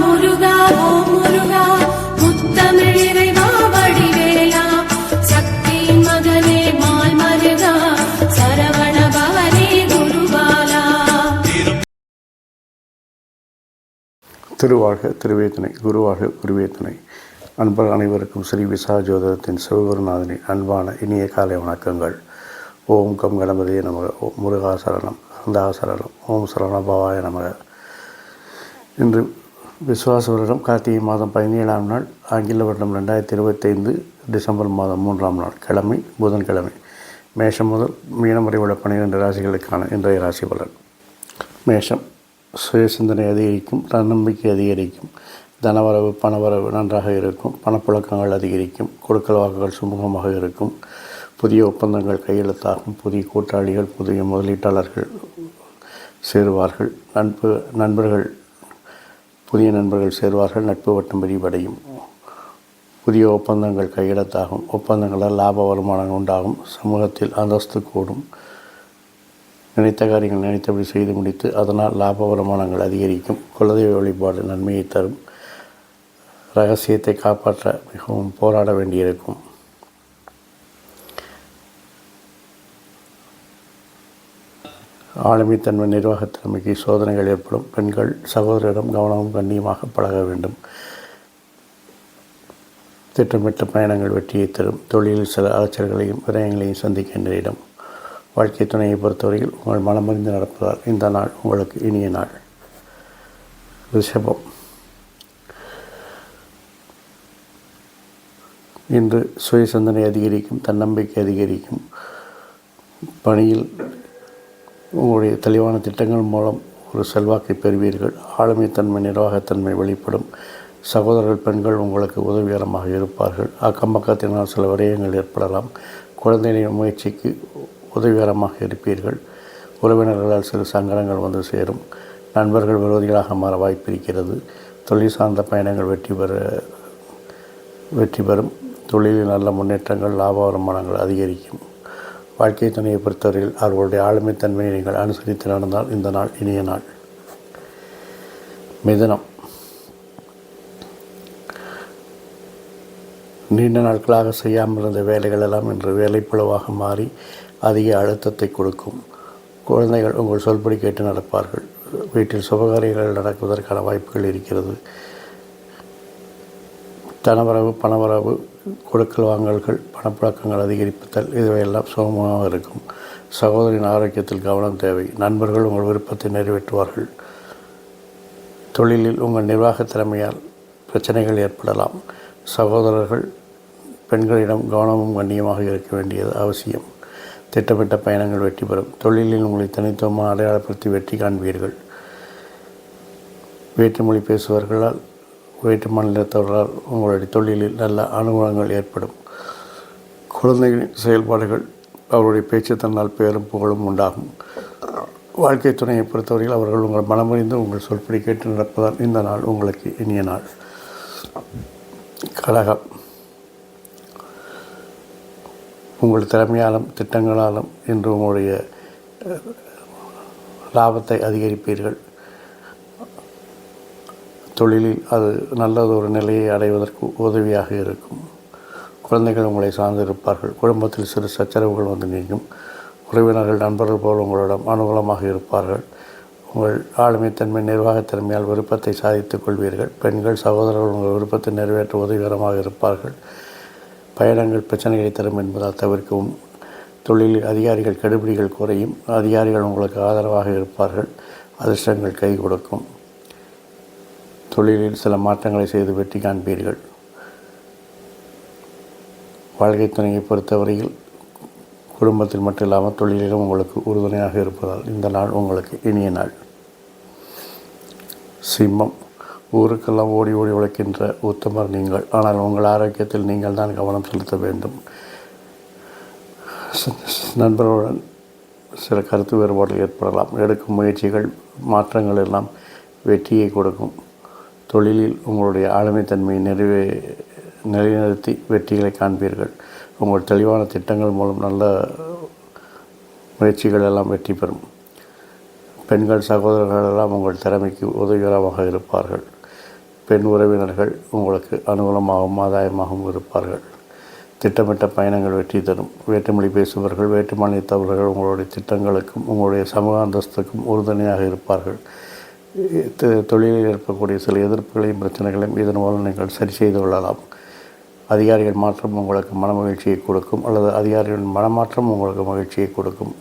முருகா ஓ முருகா முத்தமிழ் இறைவா வடிவேலா. சக்தியின் மகனே மால் மருகா சரவண பவனே குருபாலா. திருவாழ்க திருவேத்தனை குருவாழ்க குருவேத்தனை. அன்பர் அனைவருக்கும் ஸ்ரீ விசா ஜோதிடத்தின் சிவகுருநாதனின் அன்பான இனிய காலை வணக்கங்கள். ஓம் கம் கணபதியே நமக. ஓம் முருகாசரணம் ஓம் சரணபவாய நமக. இன்று விஸ்வாச வருடம் கார்த்திகை மாதம் பதினேழாம் நாள் ஆங்கில வருடம் ரெண்டாயிரத்தி இருபத்தைந்து டிசம்பர் மாதம் மூன்றாம் நாள் கிழமை புதன்கிழமை. மேஷம் முதல் மீனம் வரை உள்ள பன்னிரெண்டு ராசிகளுக்கான இன்றைய ராசி பலன். மேஷம் சுயசிந்தனை அதிகரிக்கும் தன்னம்பிக்கை அதிகரிக்கும் தனவரவு பணவரவு நன்றாக இருக்கும் பணப்புழக்கங்கள் அதிகரிக்கும் கொடுக்கல் வாக்குகள் சுமூகமாக இருக்கும் புதிய ஒப்பந்தங்கள் கையெழுத்தாகும் புதிய கூட்டாளிகள் புதிய முதலீட்டாளர்கள் சேருவார்கள் நண்பு நண்பர்கள் புதிய நண்பர்கள் சேருவார்கள் நட்பு வட்டம் விரிவடையும். புதிய ஒப்பந்தங்கள் கையெழுத்தாகும். ஒப்பந்தங்களால் லாப வருமானங்கள் உண்டாகும். சமூகத்தில் அந்தஸ்து கூடும். நினைத்த காரியங்கள் நினைத்தபடி செய்து முடித்து அதனால் லாப வருமானங்கள் அதிகரிக்கும். குலதெய்வ வழிபாடு நன்மையை தரும். ரகசியத்தை காப்பாற்ற மிகவும் போராட வேண்டியிருக்கும். ஆளுமைத்தன்மை நிர்வாகத் திறமைக்கு சோதனைகள் ஏற்படும். பெண்கள் சகோதரிடம் கவனமும் கண்ணியமாக பழக வேண்டும். திட்டமிட்ட பயணங்கள் வெற்றியை தரும். தொழிலில் சில அலைச்சல்களையும் விரயங்களையும் சந்திக்க நேரிடும் வாழ்க்கை துணையை பொறுத்தவரையில் உங்கள் மனமறிந்து நடப்பதால் இந்த நாள் உங்களுக்கு இனிய நாள். ரிஷபம். இன்று சுய சிந்தனை அதிகரிக்கும் தன்னம்பிக்கை அதிகரிக்கும். பணியில் உங்களுடைய தெளிவான திட்டங்கள் மூலம் ஒரு செல்வாக்கை பெறுவீர்கள். ஆளுமைத்தன்மை நிர்வாகத்தன்மை வெளிப்படும். சகோதரர்கள் பெண்கள் உங்களுக்கு உதவிகரமாக இருப்பார்கள். அக்கம் பக்கத்தினால் சில விரயங்கள் ஏற்படலாம். குழந்தைகளின் முயற்சிக்கு உதவிகரமாக இருப்பீர்கள். உறவினர்களால் சிறு சங்கடங்கள் வந்து சேரும். நண்பர்கள் விரோதிகளாக மாற வாய்ப்பிருக்கிறது. தொழில் சார்ந்த பயணங்கள் வெற்றி பெற வெற்றி பெறும். தொழிலில் நல்ல முன்னேற்றங்கள் லாப வருமானங்கள் அதிகரிக்கும். வாழ்க்கை துணையை பொறுத்தவரையில் அவர்களுடைய ஆளுமைத்தன்மையை நீங்கள் அனுசரித்து நடந்தால் இந்த நாள் இனிய நாள். மிதனம். நீண்ட நாட்களாக செய்யாமல் இருந்த வேலைகள் எல்லாம் இன்று வேலைப்புலவாக மாறி அதிக அழுத்தத்தை கொடுக்கும். குழந்தைகள் உங்கள் சொல்படி கேட்டு நடப்பார்கள். வீட்டில் சுபகாரியங்கள் நடக்குவதற்கான வாய்ப்புகள் இருக்கிறது. தனவரவு பணவரவு கொடுக்கல் வாங்கல்கள் பணப்புழக்கங்கள் அதிகரிப்புத்தல் இதுவையெல்லாம் சுகமாக இருக்கும். சகோதரின் ஆரோக்கியத்தில் கவனம் தேவை. நண்பர்கள் உங்கள் விருப்பத்தை நிறைவேற்றுவார்கள். தொழிலில் உங்கள் நிர்வாக திறமையால் பிரச்சனைகள் ஏற்படலாம். சகோதரர்கள் பெண்களிடம் கவனமும் கண்ணியமாக இருக்க வேண்டியது அவசியம். திட்டமிட்ட பயணங்கள் வெற்றி பெறும். தொழிலில் உங்களை தனித்துவமாக அடையாளப்படுத்தி வெற்றி காண்பீர்கள். வேற்றுமொழி பேசுபவர்களால் வேற்று மாநிலத்தவர்களால் உங்களுடைய தொழிலில் நல்ல அனுகூலங்கள் ஏற்படும். குழந்தைகளின் செயல்பாடுகள் அவருடைய பேச்சு தன்னால் பெயரும் புகழும் உண்டாகும். வாழ்க்கை துணையை பொறுத்தவரையில் அவர்கள் உங்கள் மனமறிந்து உங்கள் சொல்படி கேட்டு நடப்பதால் இந்த நாள் உங்களுக்கு இனிய நாள். கழகம். உங்கள் திறமையாலும் திட்டங்களாலும் இன்று உங்களுடைய லாபத்தை அதிகரிப்பீர்கள். தொழிலில் அது நல்லதொரு நிலையை அடைவதற்கு உதவியாக இருக்கும். குழந்தைகள் உங்களை சார்ந்து இருப்பார்கள் குடும்பத்தில் சிறு சச்சரவுகள் வந்து நீங்கும். உறவினர்கள் நண்பர்கள் போல் உங்களிடம் அனுகூலமாக இருப்பார்கள். உங்கள் ஆளுமைத்தன்மை நிர்வாகத்தன்மையால் விருப்பத்தை சாதித்துக் கொள்வீர்கள். பெண்கள் சகோதரர்கள் உங்கள் விருப்பத்தை நிறைவேற்ற உதவிகரமாக இருப்பார்கள். பயணங்கள் பிரச்சனைகளை தரும் என்பதால் தவிர்க்கவும். தொழிலில் அதிகாரிகள் கெடுபிடிகள் குறையும். அதிகாரிகள் உங்களுக்கு ஆதரவாக இருப்பார்கள். அதிர்ஷ்டங்கள் கை கொடுக்கும். தொழிலில் சில மாற்றங்களை செய்து வெற்றி காண்பீர்கள். வாழ்க்கை துணையை பொறுத்தவரையில் குடும்பத்தில் மட்டும் இல்லாமல் தொழிலிலும் உங்களுக்கு உறுதுணையாக இருப்பதால் இந்த நாள் உங்களுக்கு இனிய நாள். சிம்மம் ஊருக்கெல்லாம் ஓடி ஓடி உழைக்கின்ற உத்தமர் நீங்கள். ஆனால் உங்கள் ஆரோக்கியத்தில் நீங்கள் தான் கவனம் செலுத்த வேண்டும். நண்பர்களுடன் சில கருத்து வேறுபாடுகள் ஏற்படலாம். எடுக்கும் முயற்சிகள் மாற்றங்கள் எல்லாம் வெற்றியை கொடுக்கும். தொழிலில் உங்களுடைய ஆளுமைத்தன்மையை நிறைவே நிலைநிறுத்தி வெற்றிகளை காண்பீர்கள். உங்கள் தெளிவான திட்டங்கள் மூலம் நல்ல முயற்சிகள் எல்லாம் வெற்றி பெறும். பெண்கள் சகோதரர்கள் எல்லாம் உங்கள் திறமைக்கு உதவிகரமாக இருப்பார்கள். பெண் உறவினர்கள் உங்களுக்கு அனுகூலமாகவும் ஆதாயமாகவும் இருப்பார்கள். திட்டமிட்ட பயணங்கள் வெற்றி தரும். வேற்றுமொழி பேசுபவர்கள் வேற்று மாநிலத்தவர்கள் உங்களுடைய திட்டங்களுக்கும் உங்களுடைய சமூக அந்தஸ்துக்கும் உறுதுணையாக இருப்பார்கள். தொழிலில் இருக்கக்கூடிய சில எதிர்ப்புகளையும் பிரச்சனைகளையும் இதன் மூலம் நீங்கள் சரி செய்து கொள்ளலாம். அதிகாரிகள் மாற்றம் உங்களுக்கு மனமகிழ்ச்சியை கொடுக்கும் அல்லது அதிகாரிகளின் மனமாற்றம் உங்களுக்கு மகிழ்ச்சியை கொடுக்கும்.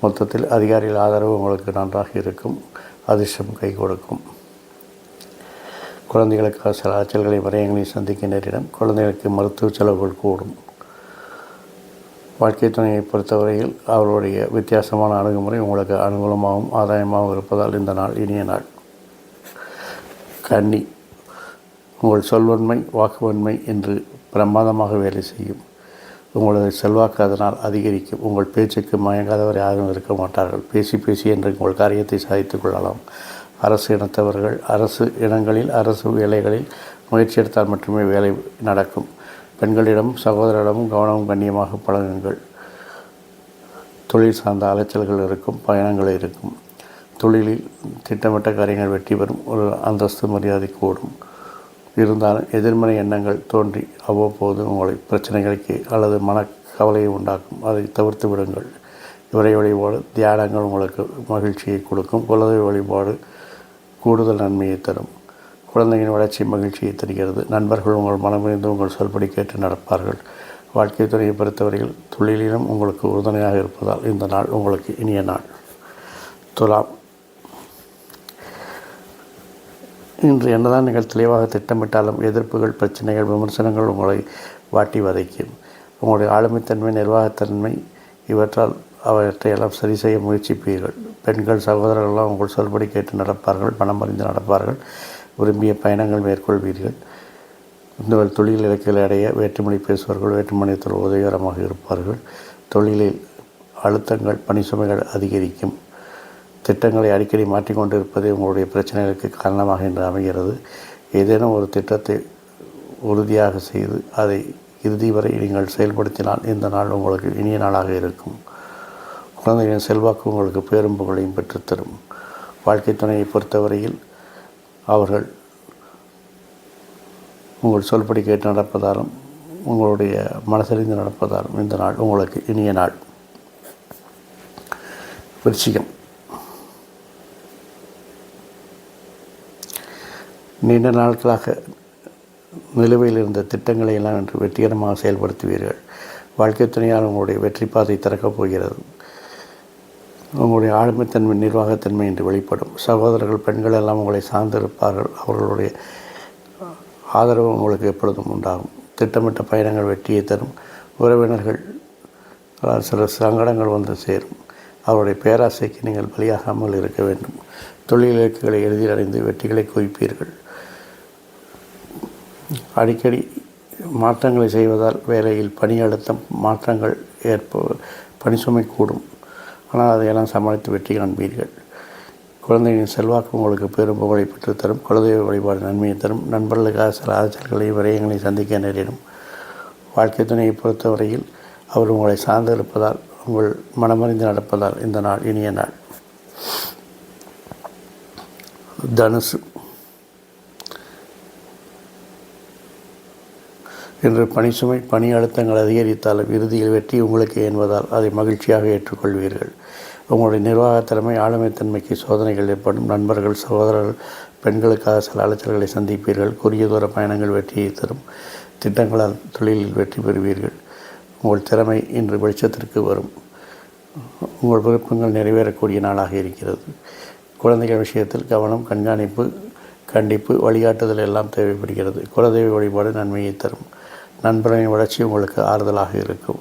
மொத்தத்தில் அதிகாரிகள் ஆதரவு உங்களுக்கு நன்றாக இருக்கும். அதிர்ஷ்டம் கை கொடுக்கும். குழந்தைகளுக்காக சில அச்சல்களை விரயங்களை சந்திக்க நேரிடும். குழந்தைகளுக்கு மருத்துவ செலவுகள் கூடும். வாழ்க்கை துணையை பொறுத்தவரையில் அவருடைய வித்தியாசமான அணுகுமுறை உங்களுக்கு அனுகூலமாகவும் ஆதாயமாகவும் இருப்பதால் இந்த நாள் இனிய நாள். கன்னி உங்கள் சொல்வன்மை வாக்குவன்மை என்று பிரமாதமாக வேலை செய்யும். உங்களது செல்வாக்கு அதனால் அதிகரிக்கும். உங்கள் பேச்சுக்கு மயங்காதவர் யாரும் இருக்க மாட்டார்கள். பேசி பேசி என்று உங்கள் காரியத்தை சாதித்துக் கொள்ளலாம். அரசு இனத்தவர்கள் அரசு இடங்களில் அரசு வேலைகளில் முயற்சி எடுத்தால் மட்டுமே வேலை நடக்கும். பெண்களிடம் சகோதரரிடம் கவனம் கண்ணியமாக பழகுங்கள். தொழில் சார்ந்த அலைச்சல்கள் இருக்கும் பயணங்கள் இருக்கும். தொழிலில் திட்டமிட்ட காரியங்கள் வெற்றி பெறும் ஒரு அந்தஸ்து மரியாதை கூடும். இருந்தாலும் எதிர்மறை எண்ணங்கள் தோன்றி அவ்வப்போது உங்களை பிரச்சனைகளுக்கு அல்லது மனக்கவலையை உண்டாக்கும். அதை தவிர்த்து விடுங்கள். இவரை வழிபாடு தியானங்கள் உங்களுக்கு மகிழ்ச்சியை கொடுக்கும். குலதெய்வ வழிபாடு கூடுதல் நன்மையை தரும். குழந்தையின் வளர்ச்சி மகிழ்ச்சியை தருகிறது. நண்பர்கள் உங்கள் மனமிருந்து உங்கள் சொல்படி கேட்டு நடப்பார்கள். வாழ்க்கை துறையை பொறுத்தவரையில் தொழிலிலும் உங்களுக்கு உறுதுணையாக இருப்பதால் இந்த நாள் உங்களுக்கு இனிய நாள். துலாம். இன்று என்னதான் நீங்கள் தெளிவாக திட்டமிட்டாலும் எதிர்ப்புகள் பிரச்சனைகள் விமர்சனங்கள் உங்களை வாட்டி வதைக்கும். உங்களுடைய ஆளுமைத்தன்மை நிர்வாகத்தன்மை இவற்றால் அவற்றையெல்லாம் சரி செய்ய முயற்சிப்பீர்கள். பெண்கள் சகோதரர்கள்லாம் உங்கள் சொல்படி கேட்டு நடப்பார்கள் பணம் அறிந்து நடப்பார்கள். விரும்பிய பயணங்கள் மேற்கொள்வீர்கள். உங்கள் தொழில் இலக்குகளை அடைய வேற்றுமொழி பேசுபவர்கள் வேற்றுமொழியத்தில் உதவிகரமாக இருப்பார்கள். தொழிலில் அழுத்தங்கள் பணி சுமைகள் அதிகரிக்கும். திட்டங்களை அடிக்கடி மாற்றிக்கொண்டு இருப்பதே உங்களுடைய பிரச்சனைகளுக்கு காரணமாக என்று அமைகிறது. ஏதேனும் ஒரு திட்டத்தை உறுதியாக செய்து அதை இறுதி வரை நீங்கள் செயல்படுத்தினால் இந்த நாள் உங்களுக்கு இனிய நாளாக இருக்கும். குழந்தைகளின் செல்வாக்கு உங்களுக்கு பேரும் புகழையும் பெற்றுத்தரும். வாழ்க்கை துணையை பொறுத்தவரையில் அவர்கள் உங்கள் சொல்படி கேட்டு நடப்பதாலும் உங்களுடைய மனசறிந்து நடப்பதாலும் இந்த நாள் உங்களுக்கு இனிய நாள். விருச்சிகம். நீண்ட நாட்களாக நிலுவையில் இருந்த திட்டங்களை எல்லாம் இன்று வெற்றிகரமாக செயல்படுத்துவீர்கள். வாழ்க்கை துணையால் உங்களுடைய வெற்றி பாதை திறக்கப் போகிறது. உங்களுடைய ஆளுமைத்தன்மை நிர்வாகத்தன்மை என்று வெளிப்படும். சகோதரர்கள் பெண்கள் எல்லாம் உங்களை சார்ந்திருப்பார்கள். அவர்களுடைய ஆதரவு உங்களுக்கு எப்பொழுதும் உண்டாகும். திட்டமிட்ட பயணங்கள் வெற்றியை தரும். உறவினர்கள் சில சங்கடங்கள் வந்து சேரும். அவருடைய பேராசைக்கு நீங்கள் பலியாகாமல் இருக்க வேண்டும். தொழில் இலக்குகளை எளிதில் அடைந்து வெற்றிகளை குவிப்பீர்கள். அடிக்கடி மாற்றங்களை செய்வதால் வேலையில் பணி அழுத்தம் மாற்றங்கள் ஏற்ப பணி சுமை கூடும். ஆனால் அதையெல்லாம் சமாளித்து வெற்றி காண்பீர்கள். குழந்தைகளின் செல்வாக்கு உங்களுக்கு பெரும் புகழை பெற்றுத்தரும். குலதெய்வ வழிபாடு நன்மையை தரும். நண்பர்களுக்காக சில அலைச்சல்களை விரயங்களை சந்திக்க நேரிடும். வாழ்க்கை துணையை பொறுத்தவரையில் அவர் உங்களை சார்ந்திருப்பதால் உங்கள் மனமறிந்து நடப்பதால் இந்த நாள் இனிய நாள். தனுசு. இன்று பணிசுமை பணி அழுத்தங்கள் அதிகரித்தாலும் இறுதியில் வெற்றி உங்களுக்கு என்பதால் அதை மகிழ்ச்சியாக ஏற்றுக்கொள்வீர்கள். உங்களுடைய நிர்வாகத் திறமை ஆளுமைத்தன்மைக்கு சோதனைகள் ஏற்படும். நண்பர்கள் சகோதரர்கள் பெண்களுக்காக சில அலைச்சல்களை சந்திப்பீர்கள். குறுகிய தூர பயணங்கள் வெற்றியை தரும். திட்டங்களால் தொழிலில் வெற்றி பெறுவீர்கள். உங்கள் திறமை இன்று வெளிச்சத்திற்கு வரும். உங்கள் விருப்பங்கள் நிறைவேறக்கூடிய நாளாக இருக்கிறது. குழந்தைகள் விஷயத்தில் கவனம் கண்காணிப்பு கண்டிப்பு வழிகாட்டுதல் எல்லாம் தேவைப்படுகிறது. குலதெய்வ வழிபாடு நன்மையை தரும். நண்பர்களின் வளர்ச்சி உங்களுக்கு ஆறுதலாக இருக்கும்.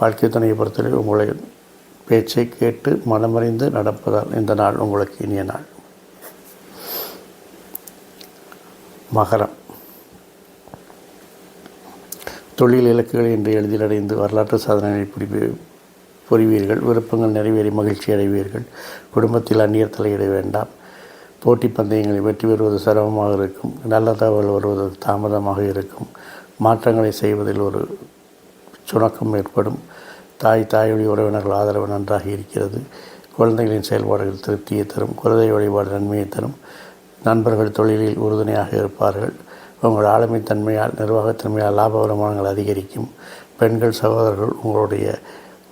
வாழ்க்கை துணையை பொறுத்தவரை உங்களை பேச்சை கேட்டு மனமறிந்து நடப்பதால் இந்த நாள் உங்களுக்கு இனிய நாள். மகரம். தொழில் இலக்குகளை இன்று எளிதில் அடைந்து வரலாற்று சாதனைகளை பிடிப்பு புரிவீர்கள். விருப்பங்கள் நிறைவேறி மகிழ்ச்சி அடைவீர்கள். குடும்பத்தில் அந்நியர் தலையிட வேண்டாம். போட்டி பந்தயங்களை வெற்றி பெறுவது சிரமமாக இருக்கும். நல்ல தகவல் வருவது தாமதமாக இருக்கும். மாற்றங்களை செய்வதில் ஒரு சுணக்கம் ஏற்படும். தாய் தாயொழி உறவினர்கள் ஆதரவு நன்றாக இருக்கிறது. குழந்தைகளின் செயல்பாடுகள் திருப்தியை தரும். குழந்தை வழிபாடு நன்மையை தரும். நண்பர்கள் தொழிலில் உறுதுணையாக இருப்பார்கள். உங்கள் ஆளுமைத்தன்மையால் நிர்வாகத்தன்மையால் லாப வருமானங்கள் அதிகரிக்கும். பெண்கள் சகோதரர்கள் உங்களுடைய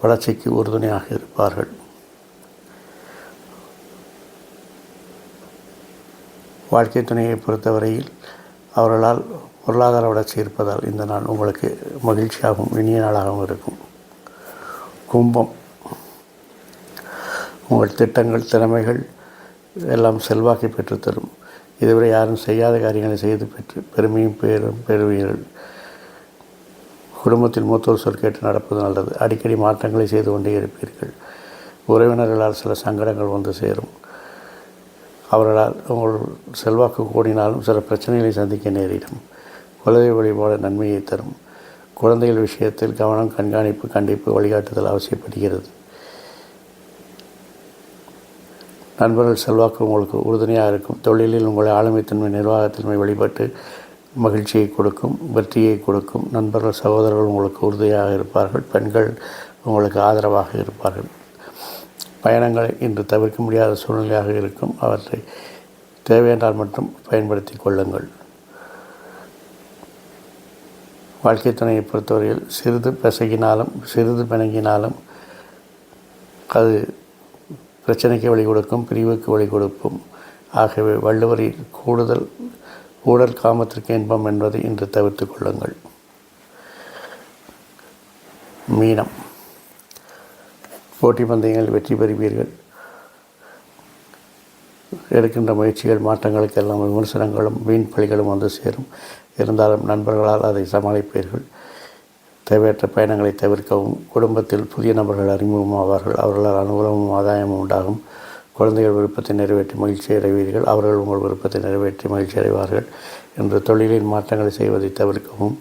வளர்ச்சிக்கு உறுதுணையாக இருப்பார்கள். வாழ்க்கை துணையை பொறுத்தவரையில் அவர்களால் பொருளாதார வளர்ச்சி இருப்பதால் இந்த நாள் உங்களுக்கு மகிழ்ச்சியாகவும் இனிய நாளாகவும் இருக்கும். கும்பம். உங்கள் திட்டங்கள் திறமைகள் எல்லாம் செல்வாக்கை பெற்றுத்தரும் இதுவரை யாரும் செய்யாத காரியங்களை செய்து பெற்று பெருமையும் பேரும் பெறுவீர்கள். குடும்பத்தில் மூத்தோர் சொல் கேட்டு நடப்பது நல்லது. அடிக்கடி மாற்றங்களை செய்து கொண்டே இருப்பீர்கள். உறவினர்களால் சில சங்கடங்கள் வந்து சேரும். அவர்களால் உங்கள் செல்வாக்கு கூடினாலும் சில பிரச்சனைகளை சந்திக்க நேரிடும். குலதெய்வ வழிபாடு நன்மையை தரும். குழந்தைகள் விஷயத்தில் கவனம் கண்காணிப்பு கண்டிப்பு வழிகாட்டுதல் அவசியப்படுகிறது. நண்பர்கள் செல்வாக்கு உங்களுக்கு உறுதுணையாக இருக்கும். தொழிலில் உங்களை ஆளுமைத்தன்மை நிர்வாகத்தன்மை வெளிப்பட்டு மகிழ்ச்சியை கொடுக்கும் வெற்றியை கொடுக்கும். நண்பர்கள் சகோதரர்கள் உங்களுக்கு உறுதியாக இருப்பார்கள். பெண்கள் உங்களுக்கு ஆதரவாக இருப்பார்கள். பயணங்களை இன்று தவிர்க்க முடியாத சூழ்நிலையாக இருக்கும். அவற்றை தேவையென்றால் மட்டும் பயன்படுத்தி கொள்ளுங்கள். வாழ்க்கை துணையை பொறுத்தவரையில் சிறிது பிசகினாலும் சிறிது பிணங்கினாலும் அது பிரச்சனைக்கு வழி கொடுக்கும் பிரிவுக்கு வழி கொடுக்கும். ஆகவே வள்ளுவரில் கூடுதல் ஊழல் காமத்திற்கு இன்பம் என்பதை இன்று தவிர்த்து கொள்ளுங்கள். மீனம். போட்டி பந்தயங்களில் வெற்றி பெறுவீர்கள். எடுக்கின்ற முயற்சிகள் மாற்றங்களுக்கு எல்லாம் விமர்சனங்களும் வீண் பழிகளும் வந்து சேரும். இருந்தாலும் நண்பர்களால் அதை சமாளிப்பீர்கள். தேவையற்ற பயணங்களை தவிர்க்கவும் குடும்பத்தில் புதிய நபர்கள் அறிமுகமாவார்கள் அவர்களால் அனுகூலமும் ஆதாயமும் உண்டாகும். குழந்தைகள் விருப்பத்தை நிறைவேற்றி மகிழ்ச்சி அடைவீர்கள். அவர்கள் உங்கள் விருப்பத்தை நிறைவேற்றி மகிழ்ச்சி அடைவார்கள் என்று தொழிலில் மாற்றங்களை செய்வதை தவிர்க்கவும்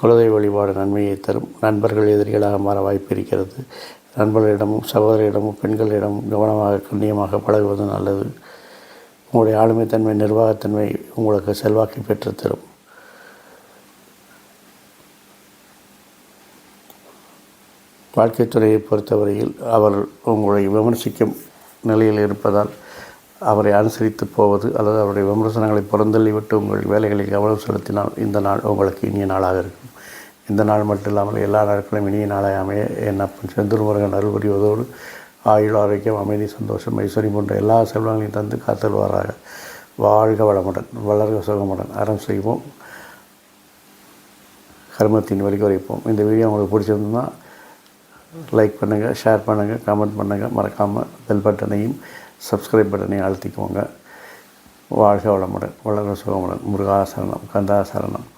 குழந்தை வழிபாடு நன்மையை தரும். நண்பர்கள் எதிரிகளாக மாற வாய்ப்பு இருக்கிறது. நண்பர்களிடமும் சகோதரிடமும் பெண்களிடமும் கவனமாக கண்ணியமாக பழகுவது நல்லது. உங்களுடைய ஆளுமைத்தன்மை நிர்வாகத்தன்மை உங்களுக்கு செல்வாக்கை பெற்றுத்தரும். வாழ்க்கை துறையை பொறுத்தவரையில் அவர் உங்களை விமர்சிக்கும் நிலையில் இருப்பதால் அவரை அனுசரித்து போவது அல்லது அவருடைய விமர்சனங்களை புறந்தள்ளிவிட்டு உங்கள் வேலைகளில் கவனம் செலுத்தினால் இந்த நாள் உங்களுக்கு இனிய நாளாக இருக்கும். இந்த நாள் மட்டும் இல்லாமல் எல்லா நாட்களும் இனிய நாளாக அமைய. என் அப்பன் செந்தூர் முருகன் அருள் புரிவதோடு ஆயுள் ஆரோக்கியம் அமைதி சந்தோஷம் ஐஸ்வர்யம் போன்ற எல்லா செல்வங்களையும் தந்து காத்தல்வாராக வாழ்க வளமுடன் வளர்க சுகமுடன். அறம் செய்வோம். கர்மத்தின் வழி குறைப்போம் இந்த வீடியோ உங்களுக்கு பிடிச்சிருந்ததுன்னா லைக் பண்ணுங்கள் ஷேர் பண்ணுங்கள் கமெண்ட் பண்ணுங்கள் மறக்காமல் பெல் பட்டனையும் சப்ஸ்கிரைப் பட்டனையும் அழுத்திக்கோங்க. வாழ்க வளமுடன். வளர சுகமுடன். முருகாசரணம் கந்தாசரணம்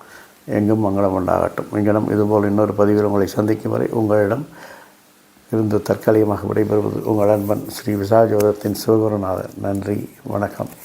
எங்கும் மங்களம் உண்டாகட்டும். எங்களிடம் இதுபோல் இன்னொரு பதிவில் உங்களை சந்திக்கும் வரை உங்களிடம் இருந்து தற்காலிகமாக விடைபெறுவது உங்கள் அன்பன் ஸ்ரீ விசாஜோதத்தின் சிவகுருநாதன் நன்றி வணக்கம்.